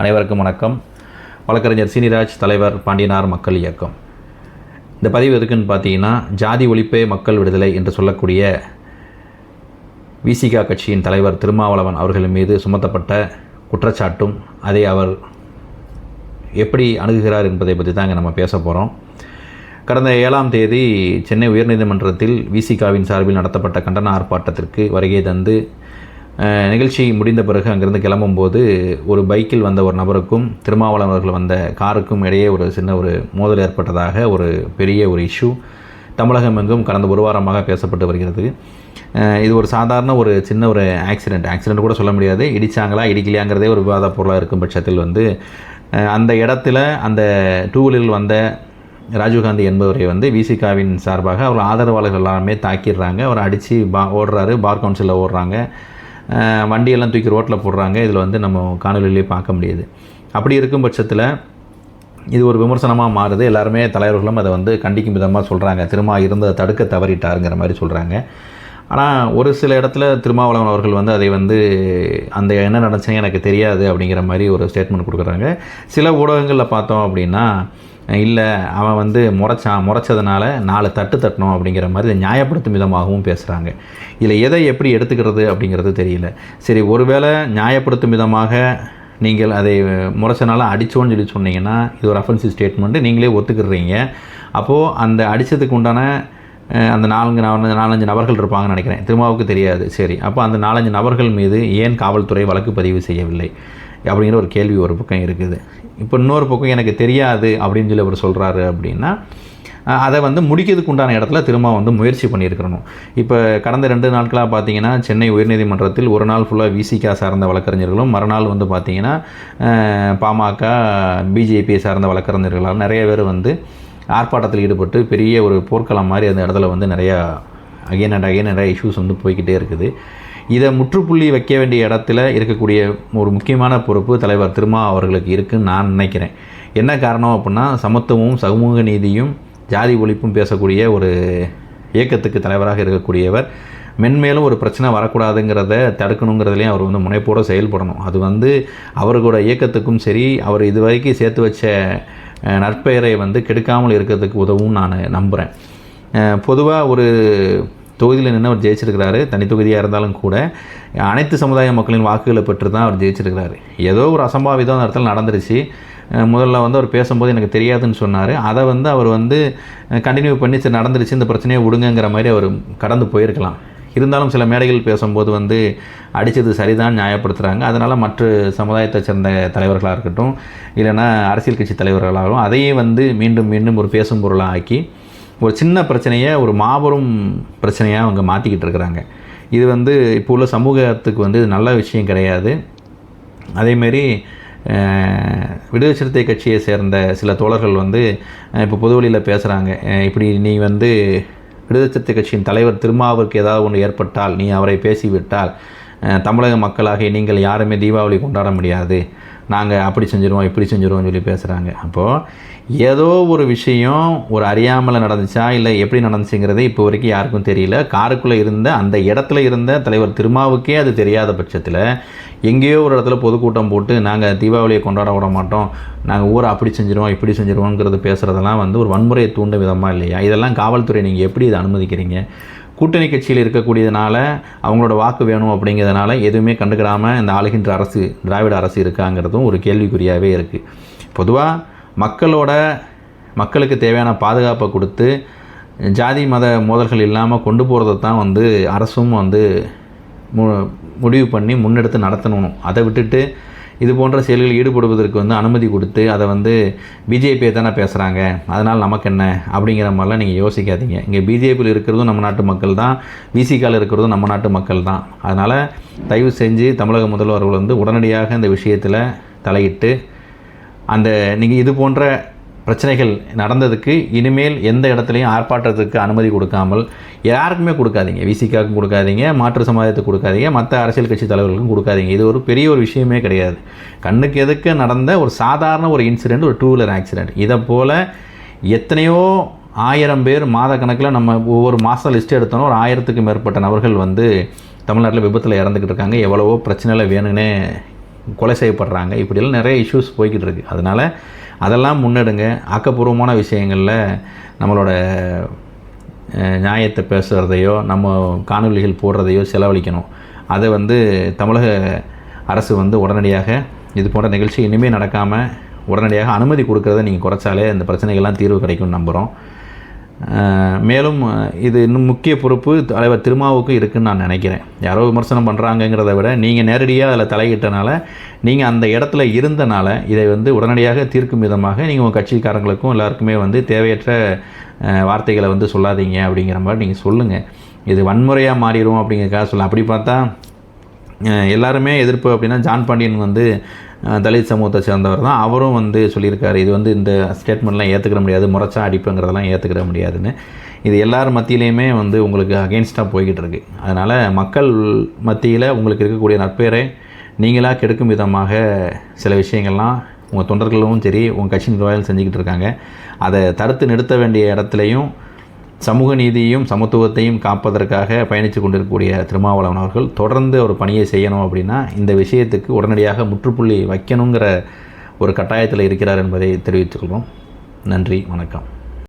அனைவருக்கும் வணக்கம். வழக்கறிஞர் சீனிராஜ் தலைவர் பாண்டியனார் மக்கள் இயக்கம். இந்த பதிவு எதுக்குன்னு பார்த்தீங்கன்னா ஜாதி ஒழிப்பே மக்கள் விடுதலை என்று சொல்லக்கூடிய விசிகா கட்சியின் தலைவர் திருமாவளவன் அவர்கள் மீது சுமத்தப்பட்ட குற்றச்சாட்டும் அதை அவர் எப்படி அணுகுகிறார் என்பதை பற்றி தாங்க நம்ம பேச போகிறோம் கடந்த ஏழாம் தேதி சென்னை உயர்நீதிமன்றத்தில் விசிகாவின் சார்பில் நடத்தப்பட்ட கண்டன ஆர்ப்பாட்டத்திற்கு வருகை தந்து நிகழ்ச்சி முடிந்த பிறகு அங்கேருந்து கிளம்பும்போது ஒரு பைக்கில் வந்த ஒரு நபருக்கும் திருமாவளவன் அவர்கள் வந்த காருக்கும் இடையே ஒரு சின்ன ஒரு மோதல் ஏற்பட்டதாக ஒரு பெரிய ஒரு இஷ்யூ தமிழகம் எங்கும் கடந்த ஒரு வாரமாக பேசப்பட்டு வருகிறது. இது ஒரு சாதாரண ஒரு சின்ன ஒரு ஆக்சிடெண்ட் ஆக்சிடெண்ட் கூட சொல்ல முடியாது. இடிச்சாங்களா இடிக்கலையாங்கிறதே ஒரு விவாத பொருளாக இருக்கும் பட்சத்தில் வந்து அந்த இடத்துல அந்த டூ வீலரில் வந்த ராஜீவ்காந்தி என்பவரை வந்து விசிகாவின் சார்பாக அவர் ஆதரவாளர்கள் எல்லாருமே தாக்கிடுறாங்க. அவர் அடித்து பா ஓடுறாரு பார் கவுன்சிலில் ஓடுறாங்க. வண்டியெல்லாம் தூக்கி ரோட்டில் போடுறாங்க. இதில் வந்து நம்ம காணொலியிலே பார்க்க முடியுது. அப்படி இருக்கும் பட்சத்தில் இது ஒரு விமர்சனமாக மாறுது. எல்லாருமே தலைவர்களும் அதை வந்து கண்டிக்கும் விதமாக சொல்கிறாங்க திருமா இருந்ததை தடுக்க தவறிட்டாருங்கிற மாதிரி சொல்கிறாங்க ஆனால் ஒரு சில இடத்துல திருமாவளவன் அவர்கள் வந்து அதை வந்து அந்த என்ன நடந்துச்சுன்னு எனக்கு தெரியாது அப்படிங்கிற மாதிரி ஒரு ஸ்டேட்மெண்ட் கொடுக்குறாங்க. சில ஊடகங்களில் பார்த்தோம் அப்படின்னா இல்லை அவன் வந்து முறைச்சான் முறைச்சதுனால நாலு தட்டு தட்டணும் அப்படிங்கிற மாதிரி நியாயப்படுத்தும் விதமாகவும் பேசுகிறாங்க இதில் எதை எப்படி எடுத்துக்கிறது அப்படிங்கிறது தெரியல. சரி ஒருவேளை நியாயப்படுத்தும் விதமாக நீங்கள் அதை முறைச்சனால அடித்தோன்னு சொல்லி சொன்னீங்கன்னா இது ஒரு அஃபென்சிவ் ஸ்டேட்மெண்ட்டு நீங்களே ஒத்துக்கிடுறீங்க அப்போது அந்த அடித்ததுக்கு உண்டான அந்த நான்கு நாலஞ்சு நபர்கள் இருப்பாங்கன்னு நினைக்கிறேன். திருமாவுக்கு தெரியாது. சரி அப்போ அந்த நாலஞ்சு நபர்கள் மீது ஏன் காவல்துறை வழக்கு பதிவு செய்யவில்லை? அப்படிங்கிற ஒரு கேள்வி ஒரு பக்கம் இருக்குது. இப்போ இன்னொரு பக்கம் எனக்கு தெரியாது அப்படின்னு சொல்லி அவர் சொல்கிறாரு அப்படின்னா அதை வந்து முடிக்கிறதுக்கு உண்டான இடத்துல திரும்ப வந்து முயற்சி பண்ணியிருக்கிறணும் இப்போ கடந்த ரெண்டு நாட்களாக பார்த்தீங்கன்னா சென்னை உயர்நீதிமன்றத்தில் ஒரு நாள் ஃபுல்லாக விசிகா சார்ந்த வழக்கறிஞர்களும் மறுநாள் வந்து பார்த்திங்கன்னா பாமக பிஜேபி சார்ந்த வழக்கறிஞர்களால் நிறைய பேர் வந்து ஆர்ப்பாட்டத்தில் ஈடுபட்டு பெரிய ஒரு போர்க்களம் மாதிரி அந்த இடத்துல வந்து நிறையா அகைன் அண்ட் அகைன் நிறைய இஷ்யூஸ் வந்து போய்கிட்டே இருக்குது. இதை முற்றுப்புள்ளி வைக்க வேண்டிய இடத்துல இருக்கக்கூடிய ஒரு முக்கியமான பொறுப்பு தலைவர் திருமா அவர்களுக்கு இருக்குன்னு நான் நினைக்கிறேன். என்ன காரணம் அப்படின்னா சமத்துவமும் சமூக நீதியும் ஜாதி ஒழிப்பும் பேசக்கூடிய ஒரு இயக்கத்துக்கு தலைவராக இருக்கக்கூடியவர். மென்மேலும் ஒரு பிரச்சனை வரக்கூடாதுங்கிறத தடுக்கணுங்கிறதுலையும் அவர் வந்து முனைப்போடு செயல்படணும். அது வந்து அவர்களோட இயக்கத்துக்கும் சரி அவர் இது வரைக்கும் சேர்த்து வச்ச நற்பெயரை வந்து கெடுக்காமல் இருக்கிறதுக்கு உதவும் நான் நம்புகிறேன் பொதுவாக ஒரு தொகுதியில் நின்று அவர் ஜெயிச்சிருக்கிறாரு. தனி தொகுதியாக இருந்தாலும் கூட அனைத்து சமுதாய மக்களின் வாக்குகளை பெற்று தான் அவர் ஜெயிச்சிருக்கிறாரு. ஏதோ ஒரு அசம்பாவிதம் அந்த இடத்துல நடந்துருச்சு. முதல்ல வந்து அவர் பேசும்போது எனக்கு தெரியாதுன்னு சொன்னார். அதை வந்து அவர் வந்து கண்டினியூ பண்ணி சரி நடந்துருச்சு இந்த பிரச்சனையை விடுங்கங்கிற மாதிரி அவர் கடந்து போயிருக்கலாம். இருந்தாலும் சில மேடைகள் பேசும்போது வந்து அடித்தது சரிதான் நியாயப்படுத்துகிறாங்க அதனால் மற்ற சமுதாயத்தை சேர்ந்த தலைவர்களாக இருக்கட்டும் இல்லைன்னா அரசியல் கட்சி தலைவர்களாகவும் அதையே வந்து மீண்டும் மீண்டும் ஒரு பேசும் பொருளாக ஆக்கி ஒரு சின்ன பிரச்சனையை ஒரு மாபெரும் பிரச்சனையாக அவங்க மாற்றிக்கிட்டு இருக்கிறாங்க. இது வந்து இப்போ உள்ள சமூகத்துக்கு வந்து இது நல்ல விஷயம் கிடையாது. அதேமாரி விடுதலை சிறுத்தை கட்சியை சேர்ந்த சில தோழர்கள் வந்து இப்போ பொதுவெளியில் பேசுகிறாங்க இப்படி நீ வந்து விடுதலை சிறுத்தை கட்சியின் தலைவர் திருமாவிற்கு ஏதாவது ஒன்று ஏற்பட்டால் நீ அவரை பேசிவிட்டால் தமிழக மக்களாகிய நீங்கள் யாருமே தீபாவளி கொண்டாட முடியாது. நாங்கள் அப்படி செஞ்சுருவோம் இப்படி செஞ்சுருவோம் சொல்லி பேசுகிறாங்க அப்போது ஏதோ ஒரு விஷயம் ஒரு அறியாமல் நடந்துச்சா இல்லை எப்படி நடந்துச்சுங்கிறது இப்போ வரைக்கும் யாருக்கும் தெரியல. காருக்குள்ளே இருந்த அந்த இடத்துல இருந்த தலைவர் திருமாவுக்கே அது தெரியாத பட்சத்தில் எங்கேயோ ஒரு இடத்துல பொதுக்கூட்டம் போட்டு நாங்கள் தீபாவளியை கொண்டாட விட மாட்டோம் நாங்கள் ஊரை அப்படி செஞ்சுருவோம் இப்படி செஞ்சுருவோங்கிறது பேசுகிறதெல்லாம் வந்து ஒரு வன்முறையை தூண்டும் விதமாக இல்லையா? இதெல்லாம் காவல்துறை நீங்கள் எப்படி இதை அனுமதிக்கிறீங்க? கூட்டணி கட்சியில் இருக்கக்கூடியதுனால அவங்களோட வாக்கு வேணும் அப்படிங்கிறதுனால எதுவுமே கண்டுக்கிடாமல் இந்த ஆளுகின்ற அரசு திராவிட அரசு இருக்காங்கிறதும் ஒரு கேள்விக்குறியாகவே இருக்குது பொதுவாக மக்களோட மக்களுக்கு தேவையான பாதுகாப்பை கொடுத்து ஜாதி மத மோதல்கள் இல்லாமல் கொண்டு போகிறத தான் வந்து அரசும் வந்து மு முடிவு பண்ணி முன்னெடுத்து நடத்தணும். அதை விட்டுட்டு இது போன்ற செயல்களில் ஈடுபடுவதற்கு வந்து அனுமதி கொடுத்து அதை வந்து பிஜேபியை தானே பேசுகிறாங்க அதனால் நமக்கு என்ன? அப்படிங்கிற மாதிரிலாம் நீங்கள் யோசிக்காதீங்க. இங்கே பிஜேபியில் இருக்கிறதும் நம்ம நாட்டு மக்கள் தான். விசிகாவில் இருக்கிறதும் நம்ம நாட்டு மக்கள் தான். அதனால் தயவு செஞ்சு தமிழக முதல்வர்கள் வந்து உடனடியாக இந்த விஷயத்தில் தலையிட்டு அந்த நீங்கள் இது போன்ற பிரச்சனைகள் நடந்ததுக்கு இனிமேல் எந்த இடத்துலையும் ஆர்ப்பாட்டத்துக்கு அனுமதி கொடுக்காமல் யாருக்குமே கொடுக்காதீங்க. விசிகாவுக்கும் கொடுக்காதீங்க மாற்று சமுதாயத்துக்கு கொடுக்காதீங்க மற்ற அரசியல் கட்சி தலைவர்களுக்கும் கொடுக்காதீங்க. இது ஒரு பெரிய ஒரு விஷயமே கிடையாது. கண்ணுக்கு எதுக்கு நடந்த ஒரு சாதாரண ஒரு இன்சிடெண்ட் ஒரு டூ வீலர் ஆக்சிடெண்ட் இதை போல் எத்தனையோ ஆயிரம் பேர் மாத கணக்கில் நம்ம ஒவ்வொரு மாதம் லிஸ்ட் எடுத்தோன்னா ஒரு ஆயிரத்துக்கு மேற்பட்ட நபர்கள் வந்து தமிழ்நாட்டில் விபத்தில் இறந்துக்கிட்டு இருக்காங்க. எவ்வளவோ பிரச்சனையில் வேணும்னே கொலை செய்யப்படுறாங்க. இப்படியெல்லாம் நிறைய இஷ்யூஸ் போய்கிட்டு இருக்குது அதனால் அதெல்லாம் முன்னெடுங்க. ஆக்கப்பூர்வமான விஷயங்களில் நம்மளோட நியாயத்தை பேசுகிறதையோ நம்ம காணொளிகள் போடுறதையோ செலவழிக்கணும். அதை வந்து தமிழக அரசு வந்து உடனடியாக இது போன்ற நிகழ்ச்சி இனிமேல் நடக்காமல் உடனடியாக அனுமதி கொடுக்கறத நீங்கள் குறைச்சாலே இந்த பிரச்சனைகள்லாம் தீர்வு கிடைக்கும்னு நம்புகிறோம் மேலும் இது இன்னும் முக்கிய பொறுப்பு தலைவர் திருமாவுக்கு இருக்குன்னு நான் நினைக்கிறேன். யாரோ விமர்சனம் பண்ணுறாங்கங்கிறத விட நீங்கள் நேரடியாக அதில் தலையிட்டனால நீங்கள் அந்த இடத்துல இருந்தனால இதை வந்து உடனடியாக தீர்க்கும் விதமாக நீங்கள் உங்கள் கட்சிக்காரங்களுக்கும் எல்லாருக்குமே வந்து தேவையற்ற வார்த்தைகளை வந்து சொல்லாதீங்க அப்படிங்கிற மாதிரி நீங்கள் சொல்லுங்கள் இது வன்முறையாக மாறிடும் அப்படிங்கிறக்காக சொல்ல அப்படி பார்த்தா எல்லாருமே எதிர்ப்பு அப்படின்னா ஜான் பாண்டியன் வந்து தலித் சமூகத்தை சேர்ந்தவர் தான். அவரும் வந்து சொல்லியிருக்காரு இது வந்து இந்த ஸ்டேட்மெண்ட்லாம் ஏற்றுக்கிற முடியாது முறைச்சா அடிப்புங்கிறதெல்லாம் ஏற்றுக்கிற முடியாதுன்னு. இது எல்லார் மத்தியிலையுமே வந்து உங்களுக்கு அகெயின்ஸ்டாக போய்கிட்டு இருக்குது அதனால் மக்கள் மத்தியில் உங்களுக்கு இருக்கக்கூடிய நட்பெயரை நீங்களாக கெடுக்கும் விதமாக சில விஷயங்கள்லாம் உங்கள் தொண்டர்களும் சரி உங்கள் கட்சி நிர்வாகிகள் செஞ்சுக்கிட்டு இருக்காங்க. அதை தடுத்து நிறுத்த வேண்டிய இடத்துலையும் சமூக நீதியையும் சமத்துவத்தையும் காப்பதற்காக பயணித்து கொண்டிருக்கக்கூடிய திருமாவளவன் அவர்கள் தொடர்ந்து ஒரு பணியை செய்யணும் அப்படின்னா இந்த விஷயத்துக்கு உடனடியாக முற்றுப்புள்ளி வைக்கணுங்கிற ஒரு கட்டாயத்தில் இருக்கிறார் என்பதை தெரிவித்துக்கொள்வோம் நன்றி வணக்கம்.